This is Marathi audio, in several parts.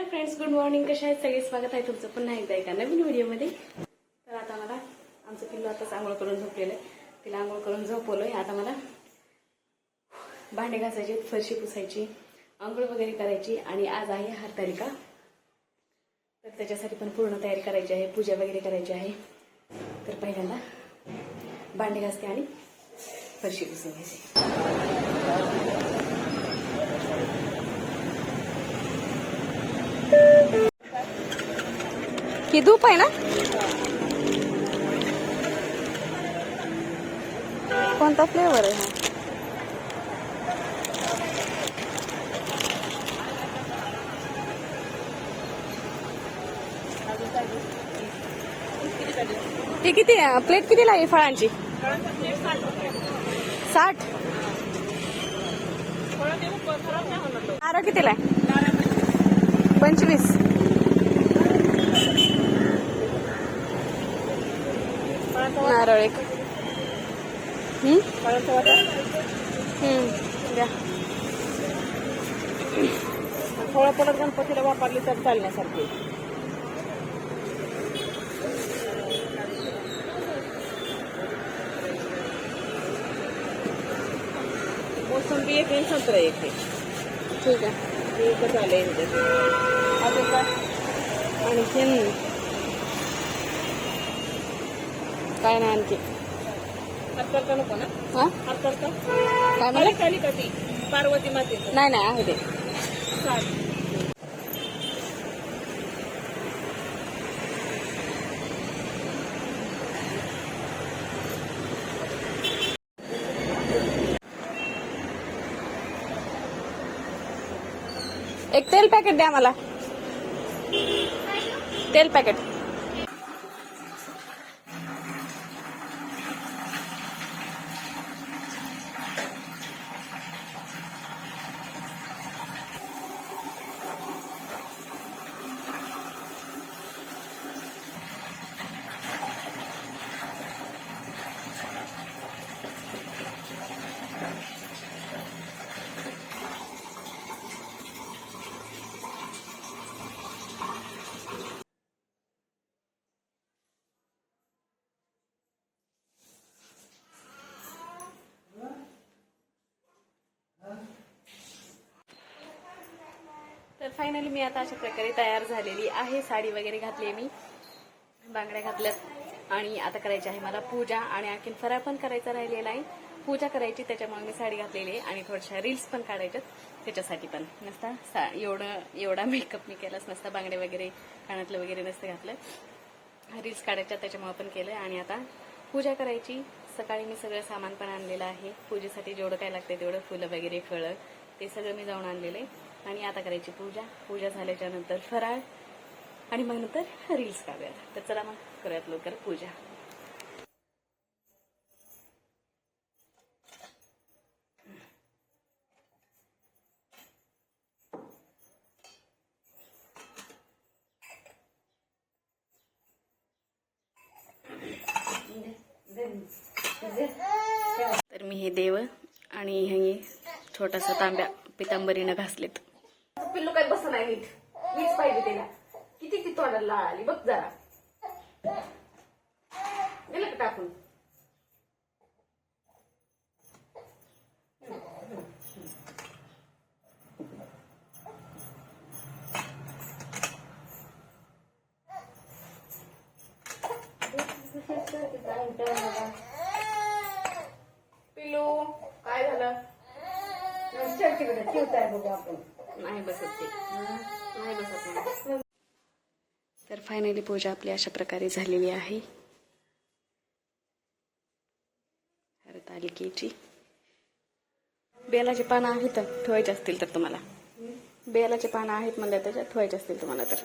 Hello friends good morning. कशा आहेत? सगळे स्वागत आहे तुमचं. पुन्हा एकदा एका नवीन व्हिडिओमध्ये. तर आता मला आमचं पिल्लू आताच आंघोळ करून झोपलेलं आहे. तिला आंघोळ करून झोपवलोय. आता मला भांडे घासायचे फरशी पुसायची आंघोळ वगैरे करायची आणि आज आहे हरतालिका. तर त्याच्यासाठी पण पूर्ण तयारी करायची आहे पूजा वगैरे करायची आहे. तर पहिल्यांदा भांडे घासते आणि फरशी पुसून घ्यायची ही धूप आहे ना? कोणता फ्लेवर आहे हा? ती किती प्लेट किती लागेल फळांची? साठ. नारळ कितीला आहे? पंचवीस. नारळ एक. द्या. थोडं पडत गणपतीला वापरली तर चालण्यासारखी. मोसंबी एक आहे संत्रा एक आहे. ठीक आहे. एकच आले अजून काय? आणखीन काय नाही आणखी. हात करता नको ना हा? हात करता काय खाली म्हणा खाली का ती पार्वती मातेचं नाही नाही आहे ते. साठ एक तेल पॅकेट द्या मला. तेल पॅकेट तर फायनली मी आता अशा प्रकारे तयार झालेली आहे. साडी वगैरे घातली आहे मी. बांगड्या घातल्यात. आणि आता करायची आहे मला पूजा आणि आणखीन फराळ पण करायचा राहिलेला आहे. पूजा करायची त्याच्यामुळे मी साडी घातलेली आहे. आणि थोड्याशा रील्स पण काढायच्यात त्याच्यासाठी पण. नसता सा एवढं एवढा मेकअप मी केलाच नसता. बांगडे वगैरे कानातलं वगैरे नसतं घातलं. रील्स काढायच्या त्याच्यामुळे पण केलं आणि आता पूजा करायची. सकाळी मी सगळं सामान पण आणलेलं आहे. पूजेसाठी जेवढं काय लागतं तेवढं फुलं वगैरे फळं ते सगळं मी जाऊन आणलेलं आहे. आणि आता करायची पूजा. पूजा झाल्याच्यानंतर फराळ आणि मग नंतर रील्स काढूयात. तर चला मग करूयात लवकर पूजा. तर मी हे देव आणि हे छोटासा तांब्या पितांबरीनं घासलेत. पिल्लू काय बस नाही नीट. मीच पाहिजे त्याला. किती ती तोंडाला लाळ आली. बघ जरा. गेलं का टाकून? पिल्लू काय झालं? नाही बसत नाही बसत तर फायनली पूजा आपली अशा प्रकारे झालेली आहे. हरतालिकेची बेलाचे पानं आहेत तर ठेवायचे असतील तर तुम्हाला. बेलाचे पानं आहेत म्हणल्या त्याच्यात ठेवायचे असतील तुम्हाला तर.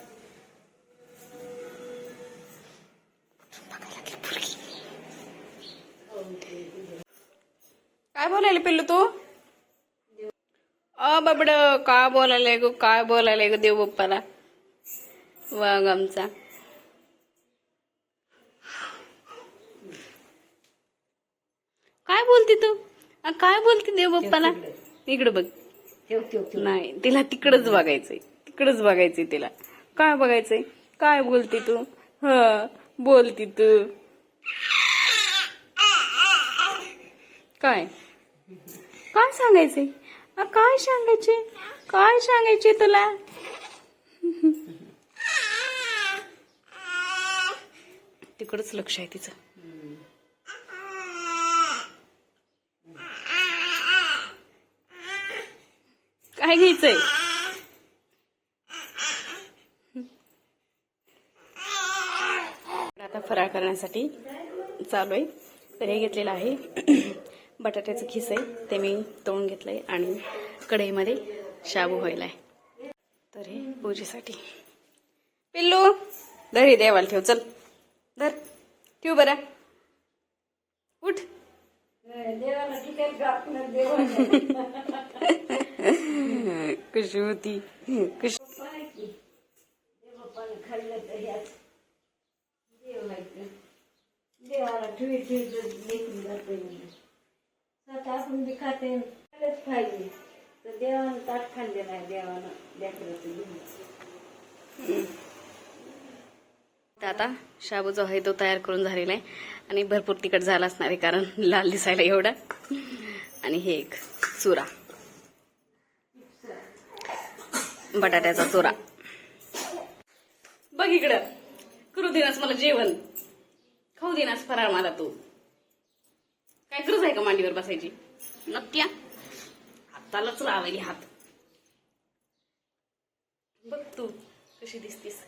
काय बोलायला पिल्लू तू? अ बाबड काय बोलायला ग काय बोलायला ग देव बाप्पाला? वाघ आमचा. काय बोलते तू? काय बोलते देव बाप्पाला? इकडं बघ. नाही तिला तिकडच बघायचंय. इकडंच बघायचंय तिला. काय बघायचंय? काय बोलती तू? ह बोलती तू. काय? काय सांगायचंय? काय सांगायचे? काय सांगायचे तुला? तिकडच लक्ष आहे तिचं. काय घ्यायचंय? आता फराळ करण्यासाठी चालू आहे. तर हे घेतलेलं आहे. बटाट्याचं खिस आहे ते मी तळून घेतलंय आणि कढईमध्ये शाबू व्हायला आहे तर हे पूजेसाठी. पिल्लू धर हे देवाला ठेव चल. धर ठेव बरं. उठ. कशी होती. कशी देवाला ठेवी ठेवी लेखून जाते आपण बी खाते पाहिजे तर देवानं ताट खाल्ले नाही देवानं लेकराचं घेऊन तर आता शाबू जो आहे तो तयार करून झालेला आहे. आणि भरपूर तिखट झाला असणार आहे कारण लाल दिसायला एवढा. आणि हे एक चुरा. बटाट्याचा चुरा. बघ इकडं. करू देनास मला जेवण. खाऊ देनास फराळ मला तू. काय गरज आहे का मांडीवर बसायची? नक्की हा? हातालाच लावायली हात. बघ तू कशी दिसतीस.